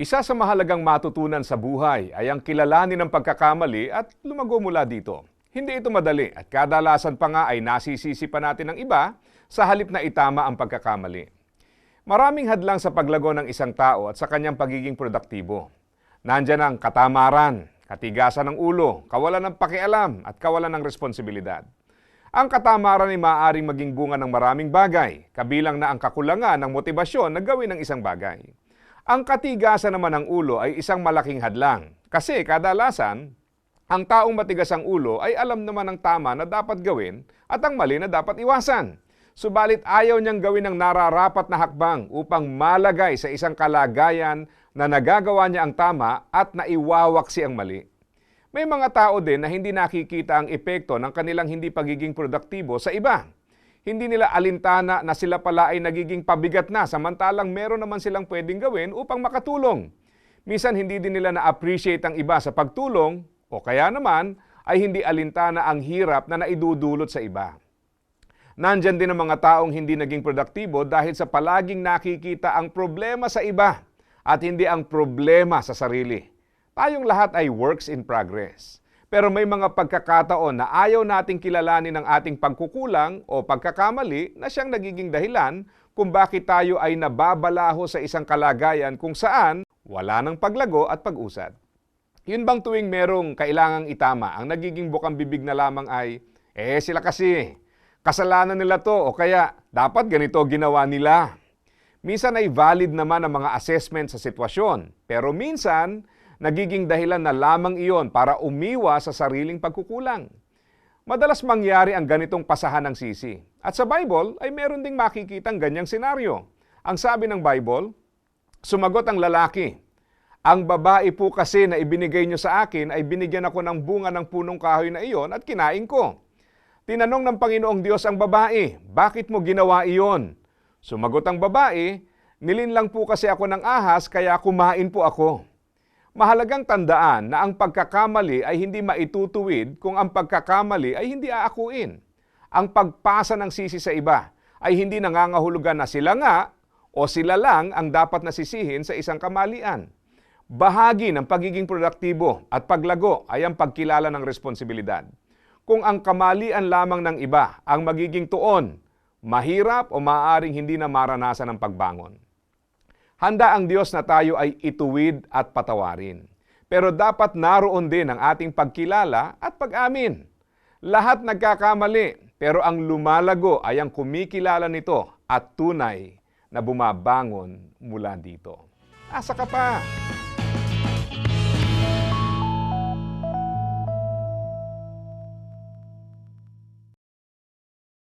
Isa sa mahalagang matutunan sa buhay ay ang kilalanin ng pagkakamali at lumago mula dito. Hindi ito madali at kadalasan pa nga ay nasisisi pa natin ng iba sa halip na itama ang pagkakamali. Maraming hadlang sa paglago ng isang tao at sa kanyang pagiging produktibo. Nandyan ang katamaran, katigasan ng ulo, kawalan ng pakialam at kawalan ng responsibilidad. Ang katamaran ay maaaring maging bunga ng maraming bagay, kabilang na ang kakulangan ng motibasyon na gawin ng isang bagay. Ang katigasan naman ng ulo ay isang malaking hadlang kasi kadalasan, ang taong matigas ang ulo ay alam naman ang tama na dapat gawin at ang mali na dapat iwasan. Subalit ayaw niyang gawin ang nararapat na hakbang upang malagay sa isang kalagayan na nagagawa niya ang tama at naiwawaksi ang mali. May mga tao din na hindi nakikita ang epekto ng kanilang hindi pagiging produktibo sa iba. Hindi nila alintana na sila pala ay nagiging pabigat na samantalang meron naman silang pwedeng gawin upang makatulong. Minsan hindi din nila na-appreciate ang iba sa pagtulong o kaya naman ay hindi alintana ang hirap na naidudulot sa iba. Nandyan din ang mga taong hindi naging produktibo dahil sa palaging nakikita ang problema sa iba at hindi ang problema sa sarili. Tayong lahat ay works in progress. Pero may mga pagkakataon na ayaw nating kilalanin ang ating pagkukulang o pagkakamali na siyang nagiging dahilan kung bakit tayo ay nababalaho sa isang kalagayan kung saan wala ng paglago at pag-usad. Yun bang tuwing merong kailangang itama, ang nagiging bukang bibig na lamang ay, eh sila kasi, kasalanan nila to o kaya dapat ganito ginawa nila. Minsan ay valid naman ang mga assessment sa sitwasyon, pero minsan nagiging dahilan na lamang iyon para umiwas sa sariling pagkukulang. Madalas mangyari ang ganitong pasahan ng sisi. At sa Bible ay meron ding makikitang ganyang senaryo. Ang sabi ng Bible, sumagot ang lalaki, ang babae po kasi na ibinigay niyo sa akin ay binigyan ako ng bunga ng punong kahoy na iyon at kinain ko. Tinanong ng Panginoong Diyos ang babae, bakit mo ginawa iyon? Sumagot ang babae, nilinlang po kasi ako ng ahas kaya kumain po ako. Mahalagang tandaan na ang pagkakamali ay hindi maitutuwid kung ang pagkakamali ay hindi aakuin. Ang pagpasa ng sisi sa iba ay hindi nangangahulugan na sila nga o sila lang ang dapat nasisihin sa isang kamalian. Bahagi ng pagiging produktibo at paglago ay ang pagkilala ng responsibilidad. Kung ang kamalian lamang ng iba ang magiging tuon, mahirap o maaaring hindi na maranasan ang pagbangon. Handa ang Diyos na tayo ay ituwid at patawarin. Pero dapat naroon din ang ating pagkilala at pag-amin. Lahat nagkakamali, pero ang lumalago ay ang kumikilala nito at tunay na bumabangon mula dito. Asa ka pa?